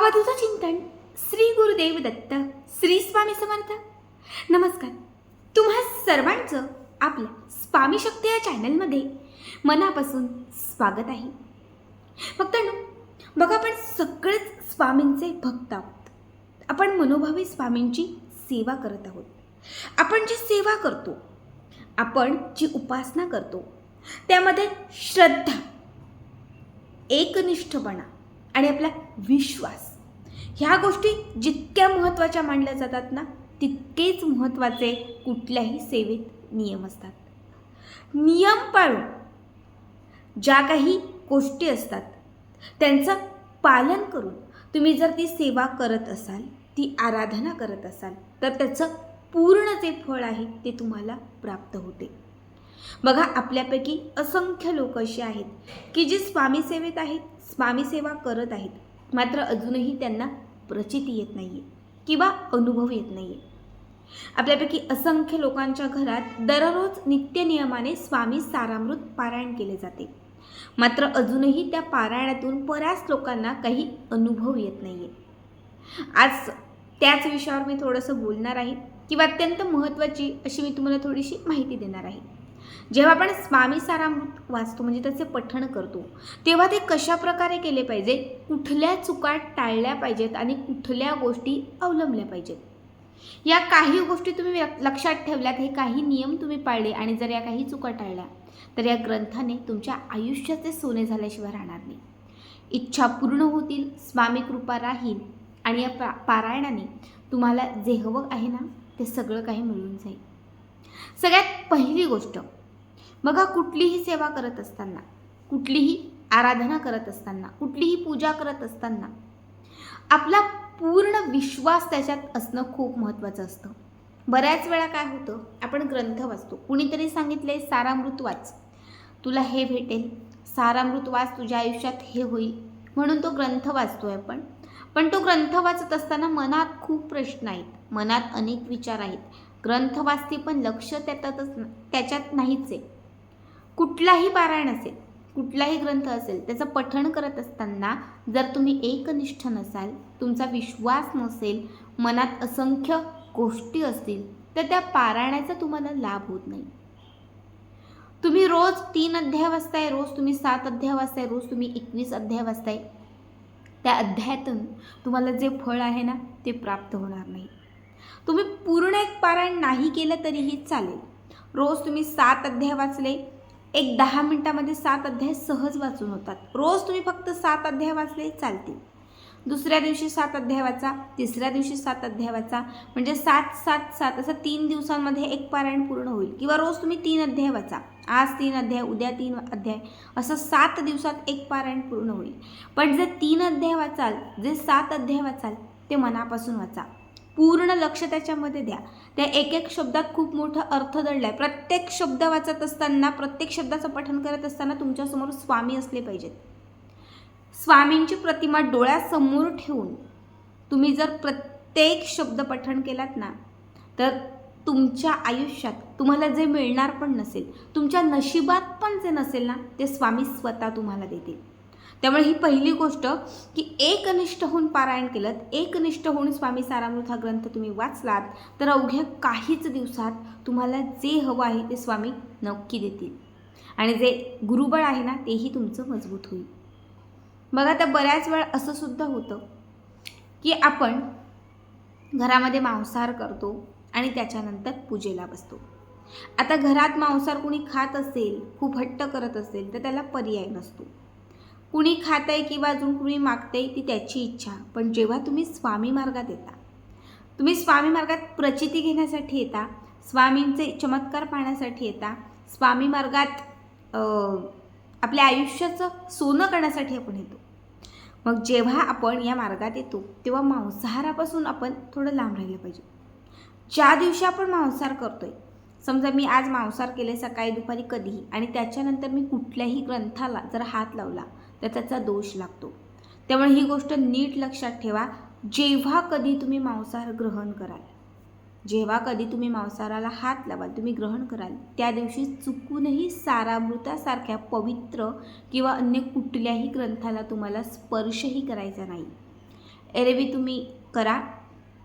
अवधूत चिंतन श्री गुरुदेव दत्त श्री स्वामी समर्थ. नमस्कार. तुम्हा सर्वांचं आपल्या स्वामी शक्ती या चॅनलमध्ये मनापासून स्वागत आहे. फक्त बघा आपण सगळेच स्वामींचे भक्त आहोत. आपण मनोभावी स्वामींची सेवा करत आहोत. आपण जी सेवा करतो आपण जी उपासना करतो त्यामध्ये श्रद्धा एकनिष्ठपणा आणि आपला विश्वास ह्या गोष्टी जितक्या महत्त्वाच्या मानल्या जातात ना तितकेच महत्त्वाचे कुठल्याही सेवेत नियम असतात. नियम पाळून ज्या काही गोष्टी असतात त्यांचं पालन करून तुम्ही जर ती सेवा करत असाल ती आराधना करत असाल तर त्याचं पूर्ण जे फळ आहे ते तुम्हाला प्राप्त होते. बघा आपल्यापैकी असंख्य लोक अशी आहेत की जी स्वामी सेवेत आहेत स्वामी सेवा करत आहेत. मात्र अजूनही त्यांना प्रचिती येत नाही आहे किंवा अनुभव येत नाही आहे आपल्यापैकी असंख्य लोकांच्या घरात दररोज नित्यनियमाने स्वामी सारामृत पारायण केले जाते. मात्र अजूनही त्या पारायणातून बऱ्याच लोकांना काही अनुभव येत नाही आहे आज त्याच विषयावर मी थोडंसं बोलणार आहे किंवा अत्यंत महत्त्वाची अशी मी तुम्हाला थोडीशी माहिती देणार आहे. जेव्हा आपण स्वामी सारामृत वाचतो म्हणजे त्याचे पठण करतो तेव्हा ते कशा प्रकारे केले पाहिजे? कुठल्या चुका टाळल्या पाहिजेत आणि कुठल्या गोष्टी अवलंबल्या पाहिजेत? या काही गोष्टी तुम्ही लक्षात ठेवल्यात हे काही नियम तुम्ही पाळले आणि जर या काही चुका टाळल्या तर या ग्रंथाने तुमच्या आयुष्याचे सोने झाल्याशिवाय राहणार नाही. इच्छा पूर्ण होतील स्वामी कृपा राहील आणि या पा पारायणाने तुम्हाला जे हवं आहे ना ते सगळं काही मिळून जाईल. सगळ्यात पहिली गोष्ट बघा कुठलीही सेवा करत असताना कुठलीही आराधना करत असताना कुठलीही पूजा करत असताना आपला पूर्ण विश्वास त्याच्यात असणं खूप महत्त्वाचं असतं. बऱ्याच वेळा काय होतं आपण ग्रंथ वाचतो. कुणीतरी सांगितले सारामृत वाच. तुला हे भेटेल. सारामृत वाच तुझ्या आयुष्यात हे होईल. म्हणून तो ग्रंथ वाचतोय आपण. पण तो ग्रंथ वाचत असताना मनात खूप प्रश्न आहेत. मनात अनेक विचार आहेत. ग्रंथ वाचते पण लक्ष त्याच्यातच त्याच्यात नाहीच आहे. कुठलाही पारायण असेल कुठलाही ग्रंथ असेल त्याचं पठण करत असताना जर तुम्ही एकनिष्ठ नसाल तुमचा विश्वास नसेल मनात असंख्य गोष्टी असतील तर त्या पारायणाचा तुम्हाला लाभ होत नाही. तुम्ही रोज तीन अध्याय वाचताय रोज तुम्ही सात अध्याय वाचताय रोज तुम्ही एकवीस अध्याय वाचताय. त्या अध्यायातून तुम्हाला जे फळ आहे ना ते प्राप्त होणार नाही. तुम्ही पूर्ण एक पारायण नाही केलं तरीही चालेल. रोज तुम्ही सात अध्याय वाचले एक दहा मिनटामध्ये सात अध्याय सहज वाचून होतात. रोज तुम्ही फक्त सात अध्याय वाचले चालतील. दुसऱ्या दिवशी सात अध्याय वाचा तिसऱ्या दिवशी सात अध्याय वाचा. म्हणजे सात सात सात असं तीन दिवसांमध्ये एक पारायण पूर्ण होईल. किंवा रोज तुम्ही तीन अध्याय वाचा. आज तीन अध्याय उद्या तीन अध्याय. असं सात दिवसात एक पारायण पूर्ण होईल. पण जे तीन अध्याय वाचाल जे सात अध्याय वाचाल ते मनापासून वाचा. पूर्ण लक्ष त्याच्यामध्ये द्या. त्या एक एक शब्दात खूप मोठा अर्थ दडला आहे प्रत्येक शब्द वाचत असताना प्रत्येक शब्दाचं पठण करत असताना तुमच्यासमोर स्वामी असले पाहिजेत. स्वामींची प्रतिमा डोळ्यासमोर ठेवून तुम्ही जर प्रत्येक शब्द पठण केलात ना तर तुमच्या आयुष्यात तुम्हाला जे मिळणार पण नसेल तुमच्या नशिबात पण जे नसेल ना ते स्वामी स्वतः तुम्हाला देतील. त्यामुळे ही पहिली गोष्ट की एकनिष्ठ होऊन पारायण केलं एकनिष्ठ होऊन स्वामी सारामृत हा ग्रंथ तुम्ही वाचलात तर अवघ्या काहीच दिवसात तुम्हाला जे हवं आहे ते स्वामी नक्की देतील. आणि जे गुरुबळ आहे ना तेही तुमचं मजबूत होईल. बघा तर बऱ्याच वेळ असं सुद्धा होतं की आपण घरामध्ये मांसाहार करतो आणि त्याच्यानंतर पूजेला बसतो. आता घरात मांसाहार कुणी खात असेल खूप हट्ट करत असेल तर त्याला पर्याय नसतो. कुणी खात आहे किंवा अजून कुणी मागते ती त्याची इच्छा. पण जेव्हा तुम्ही स्वामी मार्गात येता तुम्ही स्वामी मार्गात प्रचिती घेण्यासाठी येता स्वामींचे चमत्कार पाहण्यासाठी येता स्वामी मार्गात आपल्या आयुष्याचं सोनं करण्यासाठी आपण येतो. मग जेव्हा आपण या मार्गात येतो तेव्हा मांसाहारापासून आपण थोडं लांब राहिलं पाहिजे. ज्या दिवशी आपण मांसाहार करतो आहे समजा मी आज मांसाहार केले सकाळी दुपारी कधीही आणि त्याच्यानंतर मी कुठल्याही ग्रंथाला जर हात लावला तर त्याचा दोष लागतो. त्यामुळे ही गोष्ट नीट लक्षात ठेवा. जेव्हा कधी तुम्ही मांसाहार ग्रहण कराल जेव्हा कधी तुम्ही मांसाहाराला हात लावाल तुम्ही ग्रहण कराल त्या दिवशी चुकूनही सारामृतासारख्या पवित्र किंवा अन्य कुठल्याही ग्रंथाला तुम्हाला स्पर्शही करायचा नाही. एरवी तुम्ही करा.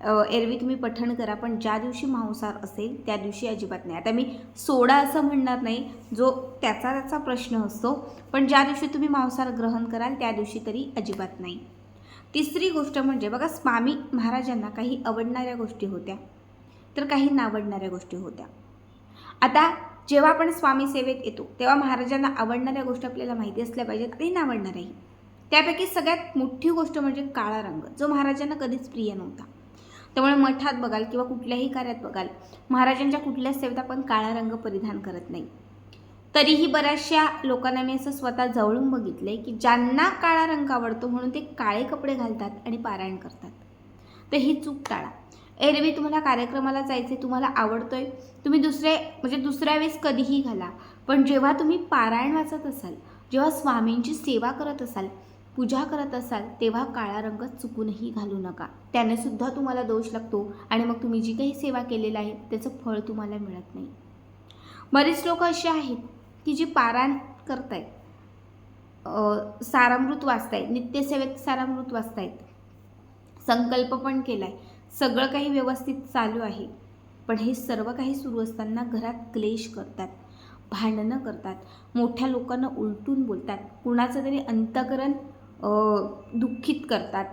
एरवी तुम्ही पठण करा पण ज्या दिवशी मांसाहार असेल त्या दिवशी अजिबात नाही. आता मी सोडा असं म्हणणार नाही जो त्याचा त्याचा प्रश्न असतो पण ज्या दिवशी तुम्ही मांसाहार ग्रहण कराल त्या दिवशी तरी अजिबात नाही. तिसरी गोष्ट म्हणजे बघा स्वामी महाराजांना काही आवडणाऱ्या गोष्टी होत्या तर काही नावडणाऱ्या गोष्टी होत्या. आता जेव्हा आपण स्वामी सेवेत येतो तेव्हा महाराजांना आवडणाऱ्या गोष्टी आपल्याला माहिती असल्या पाहिजेत आणि नावडणाऱ्याही. त्यापैकी सगळ्यात मोठी गोष्ट म्हणजे काळा रंग जो महाराजांना कधीच प्रिय नव्हता. त्यामुळे मठात बघाल किंवा कुठल्याही कार्यात बघाल महाराजांच्या कुठल्याच सेवेत आपण काळा रंग परिधान करत नाही. तरीही बऱ्याचशा लोकांना मी असं स्वतः जवळून बघितलं आहे की ज्यांना काळा रंग आवडतो म्हणून ते काळे कपडे घालतात आणि पारायण करतात. तर ही चूक टाळा. एरवी तुम्हाला कार्यक्रमाला जायचे तुम्हाला आवडतोय तुम्ही दुसरे म्हणजे दुसऱ्या वेळेस कधीही घाला. पण जेव्हा तुम्ही पारायण वाचत असाल जेव्हा स्वामींची सेवा करत असाल पूजा करत असाल तेव्हा काळा रंग चुकूनही घालू नका. त्याने सुद्धा तुम्हाला दोष लागतो आणि मग तुम्ही जी काही सेवा केलेलं आहे त्याचं फळ तुम्हाला मिळत नाही. बरेच लोक असे आहेत की जी पारायण करतायत. सारामृत वाचतायत नित्यसेवेत सारामृत वाचतायत. संकल्प पण केलाय. सगळं काही व्यवस्थित चालू आहे. पण हे सर्व काही सुरू असताना घरात क्लेश करतात भांडणं करतात मोठ्या लोकांना उलटून बोलतात. कुणाचं तरी अंतकरण दुःखित करतात.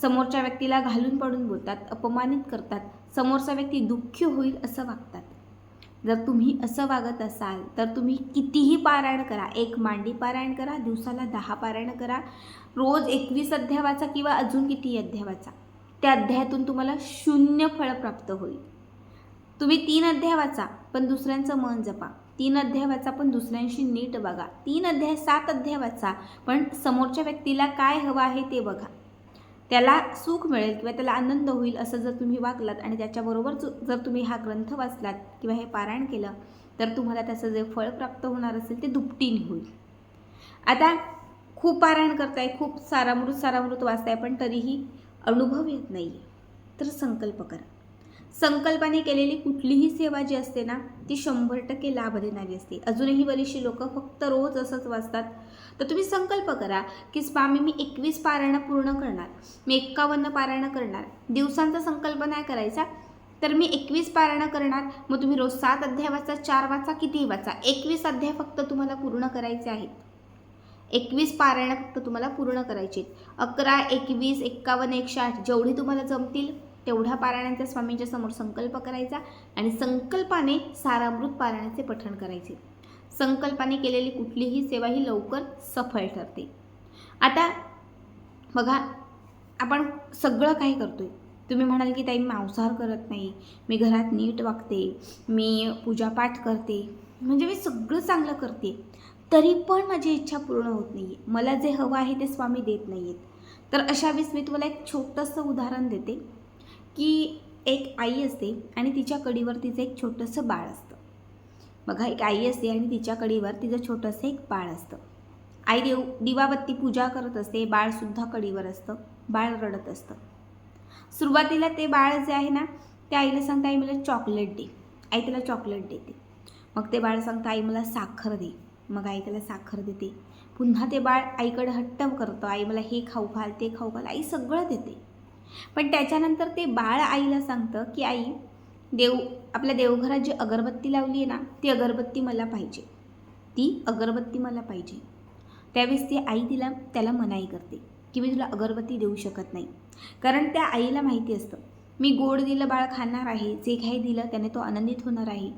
समोरच्या व्यक्तीला घालून पडून बोलतात अपमानित करतात. समोरचा व्यक्ती दुःखी होईल असं वागतात. जर तुम्ही असं वागत असाल तर तुम्ही कितीही पारायण करा. एक मांडी पारायण करा दिवसाला दहा पारायण करा. रोज एकवीस अध्याय वाचा किंवा अजून किती अध्याय वाचा. त्या अध्यायातून तुम्हाला शून्य फळ प्राप्त होईल. तुम्ही तीन अध्याय वाचा पण दुसऱ्यांचं मन जपा. तीन अध्याय वाचा पण दुसऱ्यांशी नीट बघा. तीन अध्याय सात अध्याय वाचा पण समोरच्या व्यक्तीला काय हवं आहे ते बघा. त्याला सुख मिळेल किंवा त्याला आनंद होईल असं जर तुम्ही वागलात आणि त्याच्याबरोबर जर तुम्ही हा ग्रंथ वाचलात किंवा हे पारायण केलं तर तुम्हाला त्याचं जे फळ प्राप्त होणार असेल ते दुपटीने होईल. आता खूप पारायण करताय खूप सारामृत सारामृत वाचताय पण तरीही अनुभव येत नाही तर संकल्प करा. संकल्पाने केलेली कुठलीही सेवा जी असते ना ती शंभर टक्के लाभ देणारी असते. अजूनही बरीचशी लोक फक्त रोज असंच वाचतात. तर तुम्ही संकल्प करा की स्वामी मी एकवीस पारायणं पूर्ण करणार. मी एक्कावन्न पारायणं करणार. दिवसांचा संकल्प नाही करायचा तर मी एकवीस पारायणं करणार. मग तुम्ही रोज सात अध्याय वाचा चार वाचा कितीही वाचा. एकवीस अध्याय फक्त तुम्हाला पूर्ण करायचे आहेत. एकवीस पारायणं फक्त तुम्हाला पूर्ण करायची आहेत. अकरा एकवीस एक्कावन्न एकशे आठ जेवढी तुम्हाला जमतील तेवढ्या पारायणांचा स्वामींच्या समोर संकल्प करायचा आणि संकल्पाने सारामृत पारायणाचे पठण करायचे. संकल्पाने केलेली कुठलीही सेवा ही लवकर सफल ठरते. आता बघा आपण सगळं काही करतोय. तुम्ही म्हणाल की ताई मी मांसाहार करत नाही. मी घरात नीट वागते. मी पूजापाठ करते. म्हणजे मी सगळं चांगलं करते. तरी पण माझी इच्छा पूर्ण होत नाही आहे मला जे हवं आहे ते स्वामी देत नाही आहेत तर अशा वेळेस मी तुम्हाला एक छोटंसं उदाहरण देते. की एक आई असते आणि तिच्या कडीवर तिचं एक छोटंसं बाळ असतं. बघा एक आई असते आणि तिच्या कडीवर तिचं छोटंसं एक बाळ असतं. आई देव दिवाबत्ती पूजा करत असते बाळसुद्धा कडीवर असतं बाळ रडत असतं. सुरुवातीला ते बाळ जे आहे ना ते आईला सांगतं आई मला चॉकलेट दे. आई त्याला चॉकलेट देते. मग ते बाळ सांगतं आई मला साखर दे. मग आई त्याला साखर देते. पुन्हा ते बाळ आईकडे हट्ट करतं आई मला हे खाऊ घाल ते खाऊ घाल. आई सगळं देते. पण त्याच्यानंतर ते बाळ आईला सांगतं की आई देव आपल्या देवघरात जी अगरबत्ती लावली आहे ना ती अगरबत्ती मला पाहिजे. ती अगरबत्ती मला पाहिजे. त्यावेळेस ती आई तिला त्याला मनाई करते की मी तुला अगरबत्ती देऊ शकत नाही. कारण त्या आईला माहिती असतं मी गोड दिलं बाळ खाणार आहे जे काही दिलं त्याने तो आनंदित होणार आहे.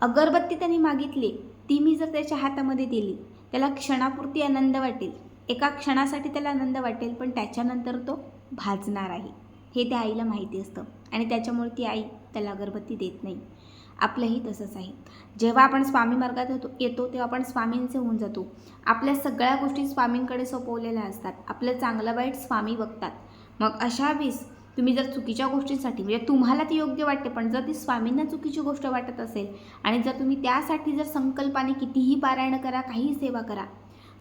अगरबत्ती त्याने मागितली ती मी जर त्याच्या हातामध्ये दिली त्याला क्षणापुरती आनंद वाटेल. एका क्षणासाठी त्याला आनंद वाटेल पण त्याच्यानंतर तो भाजणार आहे हे त्या आईला माहिती असतं. आणि त्याच्यामुळे ती आई त्याला अगरबत्ती देत नाही. आपलंही तसंच आहे. जेव्हा आपण स्वामी मार्गात होतो येतो तेव्हा आपण स्वामींचे होऊन जातो. आपल्या सगळ्या गोष्टी स्वामींकडे सोपवलेल्या असतात. आपलं चांगलं वाईट स्वामी बघतात. मग अशा वेळेस तुम्ही जर चुकीच्या गोष्टींसाठी म्हणजे तुम्हाला ती योग्य वाटते पण जर ती स्वामींना चुकीची गोष्ट वाटत असेल आणि जर तुम्ही त्यासाठी जर संकल्पाने कितीही पारायण करा काही सेवा करा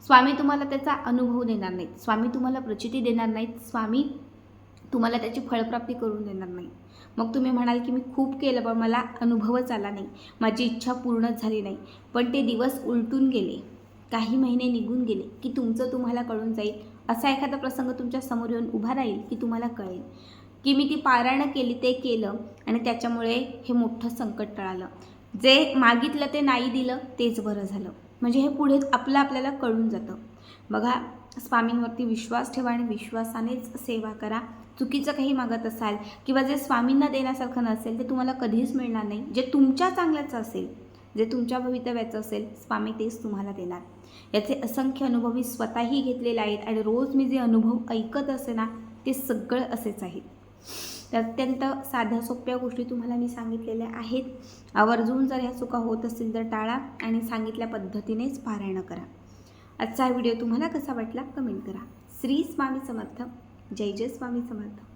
स्वामी तुम्हाला त्याचा अनुभव देणार नाहीत. स्वामी तुम्हाला प्रचिती देणार नाहीत. स्वामी तुम्हाला त्याची फळप्राप्ती करून देणार नाही मग तुम्ही म्हणाल की मी खूप केलं पण मला अनुभवच आला नाही. माझी इच्छा पूर्णच झाली नाही. पण ते दिवस उलटून गेले. काही महिने निघून गेले की तुमचं तुम्हाला कळून जाईल. असा एखादा प्रसंग तुमच्यासमोर येऊन उभा राहील की तुम्हाला कळेल. की मी ती पारायणं केली ते केलं आणि त्याच्यामुळे हे मोठं संकट टळालं. जे मागितलं ते नाही दिलं तेच बरं झालं. म्हणजे हे पुढे आपलं आपल्याला कळून जातं. बघा स्वामींवरती विश्वास ठेवा आणि विश्वासानेच सेवा करा. चुकीचं काही मागत असाल किंवा जे स्वामींना देण्यासारखं नसेल ते तुम्हाला कधीच मिळणार नाही. जे तुमच्या चांगल्याचं असेल जे तुमच्या भवितव्याचं असेल स्वामी तेच तुम्हाला देणार. याचे असंख्य अनुभव मी स्वतःही घेतलेले आहेत आणि रोज मी जे अनुभव ऐकत असे ना ते सगळं असेच आहेत. तर अत्यंत साध्या सोप्या गोष्टी तुम्हाला मी सांगितलेल्या आहेत. आवर्जून जर ह्या चुका होत असतील तर टाळा आणि सांगितल्या पद्धतीनेच पारायणं करा. आजचा हा व्हिडिओ तुम्हाला कसा वाटला? कमेंट करा. श्री स्वामी समर्थ. जय जय स्वामी समर्थ.